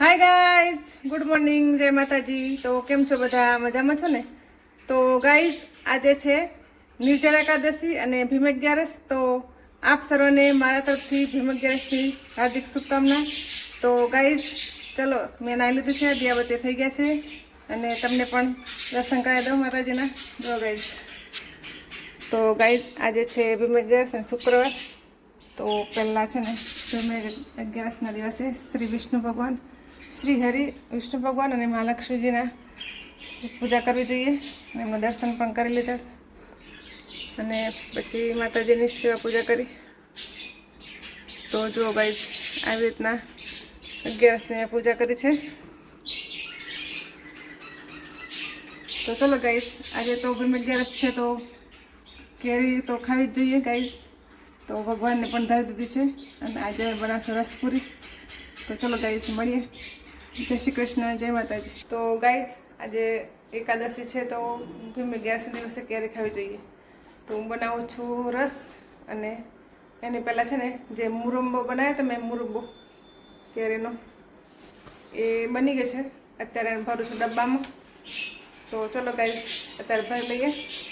Hi guys good morning જય માતાજી. તો કેમ છો બધા? મજામાં છો ને? તો ગાઈઝ આજે છે નિર્જળ એકાદશી અને ભીમ અગિયારસ. તો આપ સર્વને મારા તરફથી ભીમ અગિયારસની હાર્દિક શુભકામના. તો ગાઈઝ ચલો, મેં નાઈ લીધું છે, દિયાબત્તી થઈ ગયા છે. અને તમને પણ દર્શન કરાવી દઉં માતાજીના. જો ગાઈઝ તો ગાઈઝ આજે છે ભીમ અગિયારસ અને શુક્રવાર. તો પહેલાં છે ને, ભીમ અગિયારસના દિવસે શ્રી વિષ્ણુ ભગવાન શ્રી હરિ, વિષ્ણુ ભગવાન અને મહાલક્ષ્મીજીના પૂજા કરવી જોઈએ અને દર્શન પણ કરી લીધા. અને પછી માતાજીની સેવા પૂજા કરી. તો જુઓ ભાઈ આવી રીતના અગિયારસની પૂજા કરી છે. તો ચલો ગાઈસ આજે તો ગમે અગિયારસ છે તો કેરી તો ખાવી જ જોઈએ ગાઈસ તો ભગવાનને પણ ધારી દીધી છે અને આજે બનાવશું રસપુરી. તો ચલો ગાઈસ મળીએ. જય શ્રી કૃષ્ણ, જય માતાજી. તો ગાઈઝ આજે એકાદશી છે તો ભીમે ગેસ દિવસે કેરે ખાવી જોઈએ? તો હું બનાવું છું રસ અને એની પહેલાં છે ને, જે મુરંબો બનાવ્યો તો મેં મુરબ્બો કેરીનો, એ બની ગયો છે. અત્યારે એને ભરું છું ડબ્બામાં. તો ચલો ગાઈઝ અત્યારે ભરી લઈએ.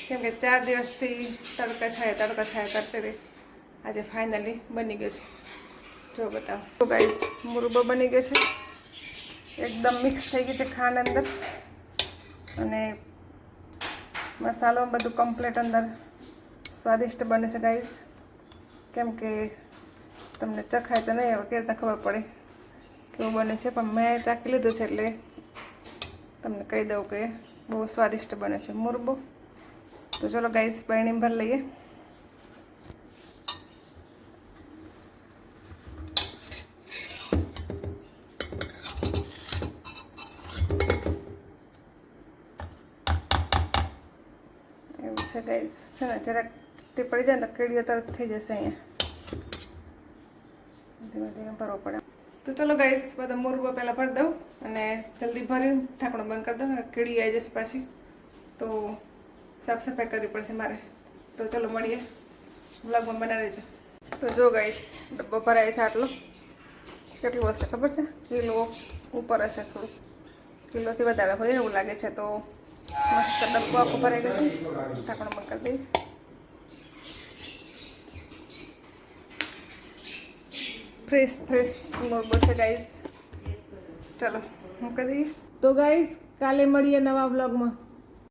કેમ કે ચાર દિવસથી તડકા છાયા તડકા છાયા કરતી રહી. આજે ફાઇનલી બની ગયો છે. જો બતાવો. તો ગાઈઝ મુરબ્બો બની ગયો છે. એકદમ મિક્સ થઈ ગઈ છે ખાંડ અંદર. અને મસાલો બધું કમ્પ્લીટ અંદર સ્વાદિષ્ટ બને છે ગાઈસ કેમ કે તમને ચખાય તો નહીં હવે કે ખબર પડે કેવું બને છે. પણ મેં ચાખી લીધું છે એટલે તમને કહી દઉં કે બહુ સ્વાદિષ્ટ બને છે. મુરબો. તો ચલો ગાઈસ બરણી ભર લઈએ એવું છે ગાઈસ છે ને, જરાક ટીપ પડી જાય ને તો કેડીઓ તરત થઈ જશે અહીંયા. ધીમે ધીમે ભરવો પડે. તો ચલો ગાઈસ બધા મુરબો પહેલાં ભરી દઉં અને જલ્દી ભરીને ઢાંકણું બંધ કરી દઉં કેળી આવી જશે પાછી. તો સાફ સફાઈ કરવી પડશે મારે. તો ચલો મળીએ. વ્લોગમાં બનાવી છે તો જો ગાઈસ ડબ્બો ભરાય છે આટલો. કેટલું હશે ખબર છે? કિલો ઉપર હશે થોડું કિલોથી વધારે હોય એવું લાગે છે તો મસ્ત ડબ્બો આખો ભરાઈ ગયો છે. ઢાંકણું બંધ કરી દઈએ. ફ્રેશ ફ્રેશ મોરબો છે ગાઈઝ ચલો, મૂકી દઈએ. તો ગાઈઝ કાલે મળીએ નવા બ્લોગમાં